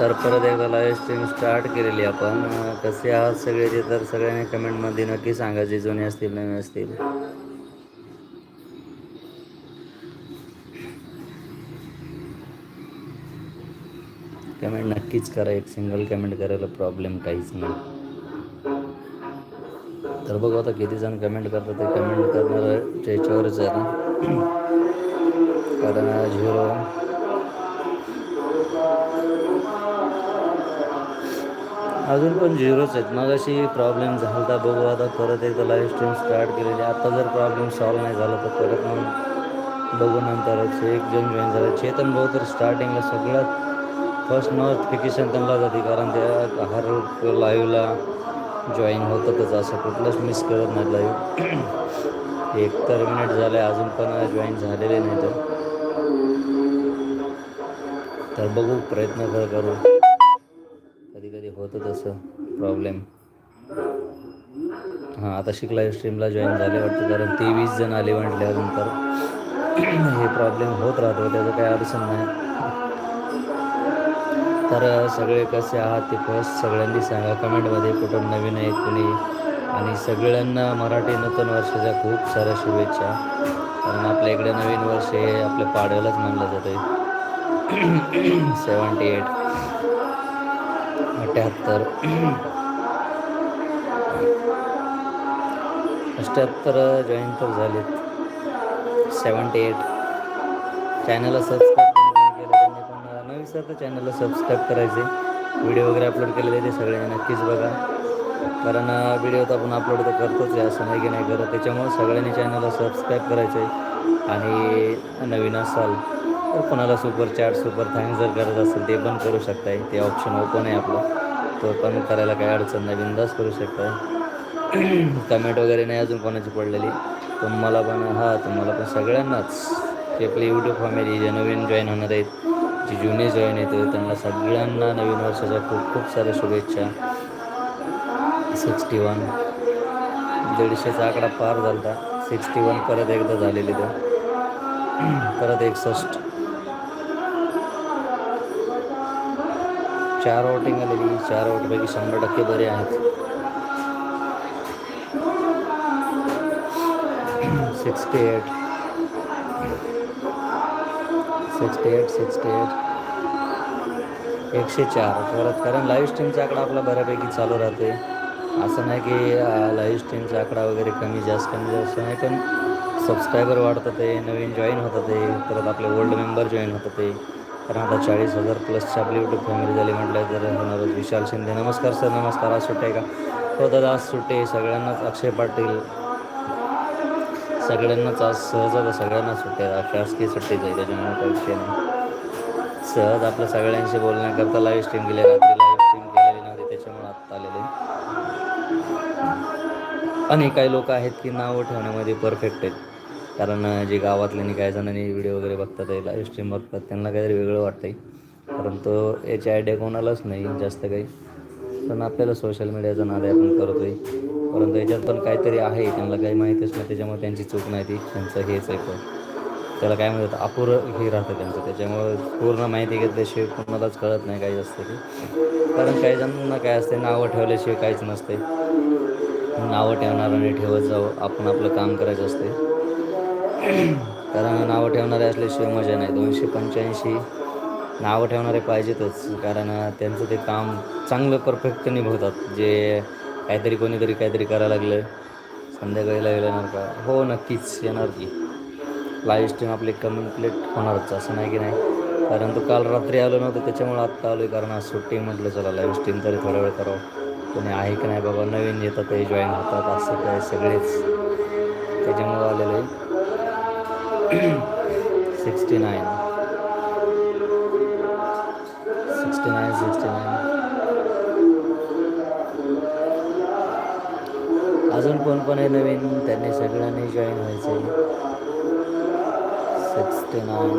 तर परत एकदा लाईव्ह स्ट्रीम स्टार्ट केलेली आपण. कसे आहात सगळ्याचे तर सगळ्यांनी कमेंटमध्ये नक्की सांगा जे जुने असतील नवीन असतील. कमेंट नक्कीच करा एक सिंगल कमेंट करायला प्रॉब्लेम काहीच नाही. तर बघू आता किती जण कमेंट करतात ते कमेंट करणार त्याच्यावरच आहे ना. कारण झिरो. अजून पण झिरोच आहेत. मग अशी प्रॉब्लेम झाला होता बघू आता परत एकदा लाईव्ह स्ट्रीम स्टार्ट केलेली. आता जर प्रॉब्लेम सॉल्व नाही झाला तर परत मग बघू नंतरच. एक जण जॉईन झाला. चेतन भाऊ तर स्टार्टिंगला सगळ्यात फर्स्ट नोटिफिकेशन त्यांना जाते. कारण त्या हर लाईव्हला जॉईन होतातच असं कुठलंच मिस करत नाही लाईव्ह एक तर मिनिट झालं. आहे अजून पण जॉईन झालेले नाही तर तर बघू प्रयत्न कर करू. कधी कधी होतं तसं प्रॉब्लेम हां आता शिकला स्ट्रीमला जॉईन झाले वाटतं कारण ते वीस जण आले म्हटले अजून तर. हे प्रॉब्लेम होत राहतो त्याचं काही अडचण नाही. तर सगळे कसे आहात ते फर्स्ट सगळ्यांनी सांगा. कमेंटमध्ये कुठं नवीन आहे कुणी? आणि सगळ्यांना मराठी नूतन वर्षाच्या खूप साऱ्या शुभेच्छा. कारण आपल्या इकडे नवीन वर्ष हे आपल्या पाडव्यालाच मानलं जातं आहे सेवन्टी एट. अठ्याहत्तर. अष्ट्याहत्तर जॉईन तर झालेत. Seventy eight. चॅनलला सबस्क्राईब तर चॅनलला सबस्क्राईब करायचे. व्हिडिओ वगैरे अपलोड केलेले ते सगळे नक्कीच बघा. कारण व्हिडिओ तर आपण अपलोड तर करतोच आहे असं नाही की नाही करत. त्याच्यामुळे सगळ्यांनी चॅनलला सबस्क्राईब करायचं आहे आणि नवीन असाल. तर कोणाला सुपर चॅट सुपर थँक्स जर करत असेल ते पण करू शकताय. ते ऑप्शन ओपन आहे आपलं. तो पण करायला काही अडचण नाही बिंदास करू शकताय. कमेंट वगैरे नाही अजून कोणाची पडलेली. तुम्हाला पण हा तुम्हाला पण सगळ्यांनाच की आपली यूट्यूब फॅमिली जे नवीन जॉईन होणार आहेत जे जुने जॉईन येते त्यांना सगळ्यांना नवीन वर्षाच्या खूप खूप साऱ्या शुभेच्छा. सिक्स्टी वन दीडशेचा आकडा पार झाला सिक्स्टी वन परत एकदा झालेली तर. परत एकसष्ट. चार वोटिंग आलेली चार वोटपैकी शंभर टक्के बरे आहेत. Sixty eight. Sixty eight sixty eight. एकशे चार. परत कारण लाईव्ह स्ट्रीमचा आकडा आपला बऱ्यापैकी चालू राहते. असं नाही की लाईव्ह स्ट्रीमचा आकडा वगैरे कमी जास्त कमी जास्त नाही पण सबस्क्रायबर वाढतात ते नवीन जॉईन होतात ते परत आपले ओल्ड मेंबर जॉईन होतात ते. कारण आता चाळीस हजार प्लसची आपली युट्यूब फॅमिली झाली म्हटलं तर होणारच विशाल शिंदे. नमस्कार सर नमस्कार. आज सुट्टे का? हो दादा आज सुट्टे सगळ्यांनाच अक्षय पाटील. सगळ्यांनाच आज सहज आता सगळ्यांना सुट्टे शासकीय सुट्टी जाईल त्याच्यामुळे काही विषय नाही. सहज आपल्या सगळ्यांशी बोलण्याकरता लाईव्ह स्ट्रीम केली रात्री लाईव्ह स्ट्रीम केलेली नव्हती त्याच्यामुळे आत्ता आलेले आणि काही लोक आहेत की नावं ठेवण्यामध्ये परफेक्ट आहेत. कारण जे गावातल्यानी काही जणांनी व्हिडिओ वगैरे बघतात लाईव्ह स्ट्रीम बघतात त्यांना काहीतरी वेगळं वाटतंय. कारण तो याची आयडिया कोणालाच नाही जास्त काही. पण आपल्याला सोशल मीडियाचा नाद आपण करतो आहे परंतु याच्यात पण काहीतरी आहे त्यांना काही माहितीच नाही त्याच्यामुळे त्यांची चूक नाही ती. त्यांचं हेच आहे पण. त्याला काय म्हणतात अपुरं हे राहतं त्यांचं. त्याच्यामुळं पूर्ण माहिती घेतल्याशिवाय कोणालाच कळत नाही काही असतं ते कारण काही जणांना काय असते नावं ठेवल्याशिवाय काहीच नसते नावं ठेवणार आणि ठेवत जावं आपण आपलं काम करायचं असते कारण नावं ठेवणारे असल्याशिवाय मजा नाही. दोनशे पंच्याऐंशी नावं ठेवणारे पाहिजेतच. कारण त्यांचं ते काम चांगलं परफेक्ट निभवतात. जे काहीतरी कोणीतरी काहीतरी करायला लागलं संध्याकाळी येणार का? हो नक्कीच येणार की. लाईव्ह स्ट्रीम आपली कंप्लीट होणारच असं नाही की नाही? कारण तो काल रात्री आलो नव्हतं त्याच्यामुळे आत्ता आलो आहे कारण आज सुट्टी म्हटलं चला लाईव्ह स्ट्रीम तरी थोडा वेळ करावं. कोणी आहे की नाही बाबा? नवीन येतात ते जॉईन होतात असं काय सगळेच त्याच्यामुळं आलेलं आहे. Sixty nine. Sixty nine sixty nine. अजून कोण पण आहे नवीन? त्यांनी सगळ्यांनी जॉईन व्हायचे. Sixty nine.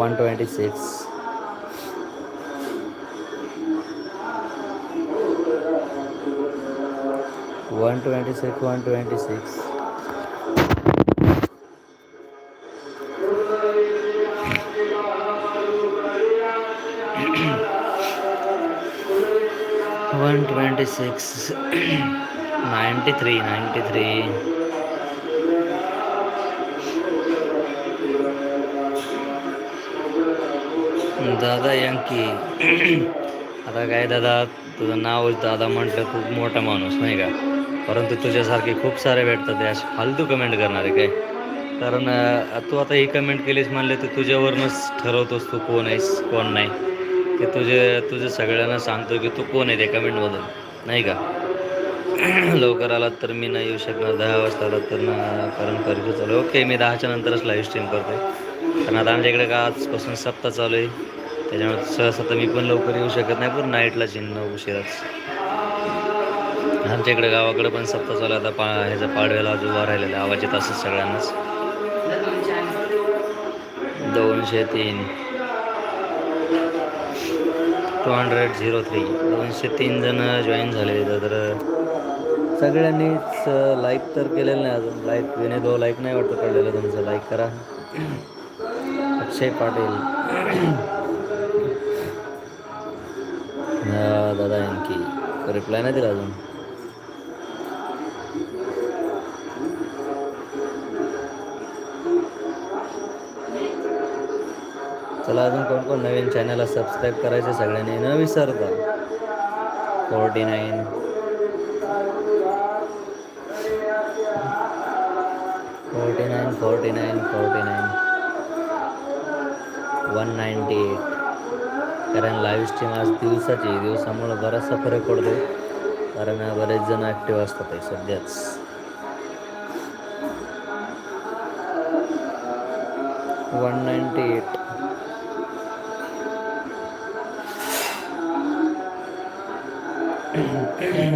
One twenty six. One twenty six one twenty six one twenty six ninety three ninety three दादा यांकी. आता काय दादा तुझं नाव दादा म्हटलं खूप मोठा माणूस नाही का? परंतु तुझ्यासारखे खूप सारे भेटतात ते असे फालतू कमेंट करणारे काय? कारण तू आता ही कमेंट केलीस म्हणले तर तुझ्यावरूनच ठरवतोस तू कोण आहेस कोण नाही. ते तुझे तुझे सगळ्यांना सांगतो की तू कोण आहे त्या कमेंटमधून नाही का? लवकर आलात तर मी नाही येऊ शकणार दहा वाजता आलात तर ना कारण परीक्षा चालू ओके मी दहाच्या नंतरच लाईव्ह स्ट्रीम करतो कारण आता आमच्या इकडे का आजपासून सप्ताह चालू आहे. त्याच्यामुळे सहसा तर मी पण लवकर येऊ शकत नाही पण नाईटला चिन्ह उशिराच. आमच्या इकडे गावाकडे पण सप्ताह चालू आता पा ह्याचा पाडव्याला जो उभा राहिलेला आवाज येत असत सगळ्यांनाच. दोनशे तीन. टू हंड्रेड झिरो थ्री दोनशे तीन जण जॉईन झाले तर सगळ्यांनीच लाईक तर केलेलं नाही अजून. लाईक विने दो लाईक नाही वाटतं पडलेलं तुमचं लाईक करा. अक्षय पाटील. दादा यांकी रिप्लाय नाही दिला अजून. चला अजून कोण कोण नवीन चॅनलला सबस्क्राईब करायचे सगळ्यांनी न विसरता. Forty nine forty nine forty nine forty nine one ninety eight कारण लाईव्ह स्ट्रीम आज दिवसाची दिवसामुळं बराचसा फरक पडतो कारण बरेच जण ॲक्टिव्ह असतात सध्याच. वन नाईंटी एट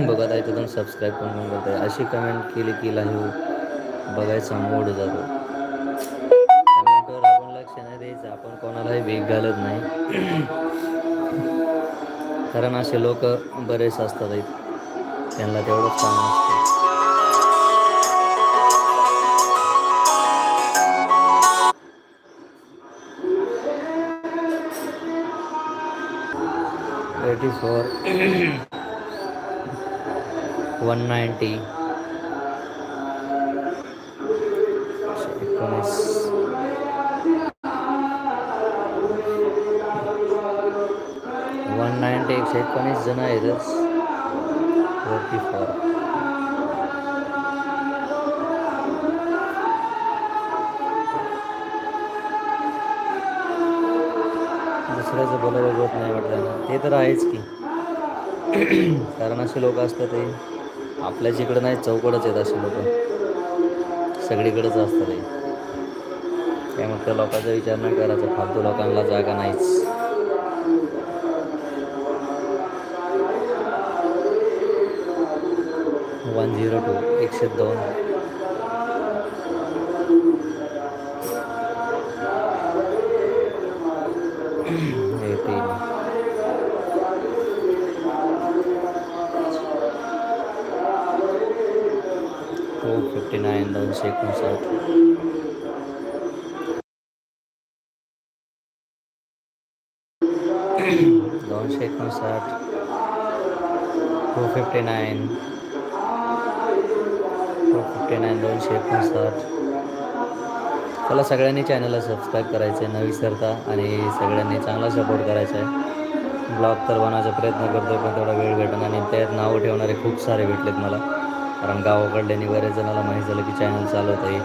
बघत आहे तिथून सबस्क्राईब पण पण करत आहे. अशी कमेंट केली की लाईव्ह बघायचा मूड जातो. कमेंटवर आपण लक्ष नाही द्यायचं. आपण कोणालाही वेग घालत नाही. कारण असे लोक बरेच असतात त्यांना तेवढंच काम असतं. फोर वन नाईंटी एकोणीस वन नाईंटी एकशे एकोणीस जण आहेतच फोर्टी फोर दुसऱ्याचं बोलायला होत नाही वाटलं ते तर आहेच की. कारण असे लोक असतात ते. आपल्याच इकडं नाही चौकडच आहेत असे लोक. सगळीकडंच असतं ते त्यामुळे त्या लोकांचा विचार नाही करायचा. फालतू लोकांना जागा नाहीच. वन झिरो टू एकशे दोन. नाईन दोनशे एकोणसाठ दोनशे एकोणसाठ two fifty nine. Two fifty nine दोनशे एकोणसाठ मला सगळ्यांनी चॅनलला सबस्क्राईब करायचं आहे न विसरता. आणि सगळ्यांनी चांगला सपोर्ट करायचा आहे ब्लॉग तर बनवायचा प्रयत्न करतो पण तेवढा वेळ भेटणार आणि त्यात नावं ठेवणारे खूप सारे भेटलेत मला. कारण गावाकडल्यानी बऱ्याच जणाला माहीत झालं की चॅनल चालवत आहे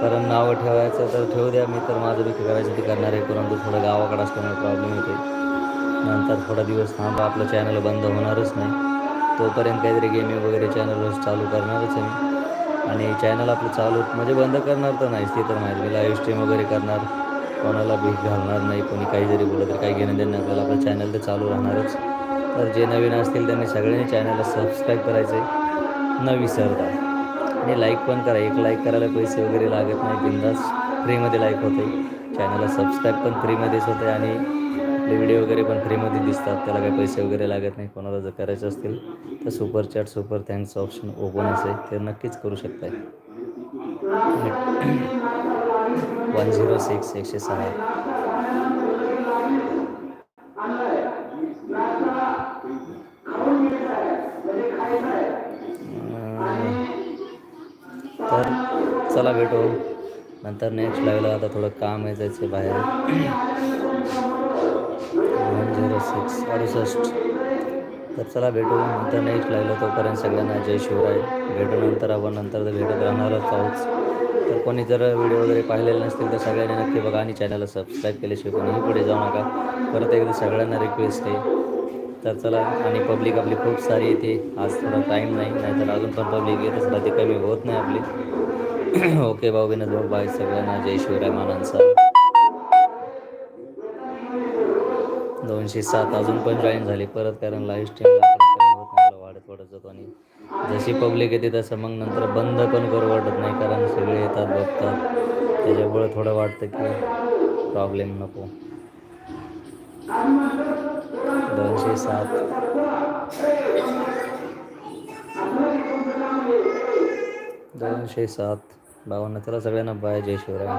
कारण नावं ठेवायचं तर ठेवू द्या मी तर माझं बी करायचं ते करणार आहे परंतु थोडं गावाकडं असल्यामुळे प्रॉब्लेम येते नंतर थोडा दिवस थांबा आपलं चॅनल बंद होणारच नाही. तोपर्यंत काहीतरी गेमिंग वगैरे चॅनल चालू करणारच आहे मी. आणि चॅनल आपलं चालू म्हणजे बंद करणार तर नाहीच ते तर माहिती मी लाईव्ह स्ट्रीम वगैरे करणार कोणाला भीक घालणार नाही कोणी काही जरी बोललं तर काही घेणं देणं आपल्याला आपलं चॅनल तर चालू राहणारच. तर जे नवीन असतील त्यांनी सगळ्यांनी चॅनलला सबस्क्राईब करायचं आहे न विसरता. आणि लाईक पण करा. एक लाईक करायला पैसे वगैरे लागत नाही. बिंदास फ्रीमध्ये लाईक होते चॅनलला सबस्क्राईब पण फ्रीमध्येच होते आणि आपले व्हिडिओ वगैरे पण फ्रीमध्ये दिसतात. त्याला काही पैसे वगैरे लागत नाही. कोणाला जर करायचे असतील तर super chat super thanks option open असेल. ते नक्कीच करू शकताय. वन झिरो सिक्स एकशे सहा तर चला भेटू. नंतर नेक्स्ट लाईव्हला आता थोडं काम आहे जायचं बाहेर. वन झिरो सिक्स अडुसष्ट. तर चला भेटू. नंतर नेक्स्ट लाईव्हला तोपर्यंत सगळ्यांना जय शिवराय. भेटू नंतर आपण नंतर तर भेटत राहणारच आहोत. तर कोणी जर व्हिडिओ वगैरे पाहिलेले नसतील तर सगळ्यांनी नक्की बघा आणि चॅनलला सबस्क्राईब केल्याशिवाय कोणीही पुढे जाऊ नका. परत एकदा सगळ्यांना रिक्वेस्ट आहे. तर चला आणि पब्लिक आपली खूप सारी येते. आज थोडा टाईम नाही नाहीतर अजून पण पब्लिक येतच राहते कमी होत नाही आपली. ओके भाऊ विनोद भाऊ बाय सगळ्यांना. जय शिवराय मानांचा दोनशे सात अजून पण जॉईन झाली. परत कारण लाईव्ह स्ट्रीमला वाढत वाढत जातो आणि जशी पब्लिक येते तसं मग नंतर बंद पण करू वाटत नाही कारण सगळे येतात बघतात. त्याच्यामुळं थोडं वाटतं की प्रॉब्लेम नको. दोनशे सात. दोनशे सात. भावांना चला सगळ्यांना बाय जय शिवराय.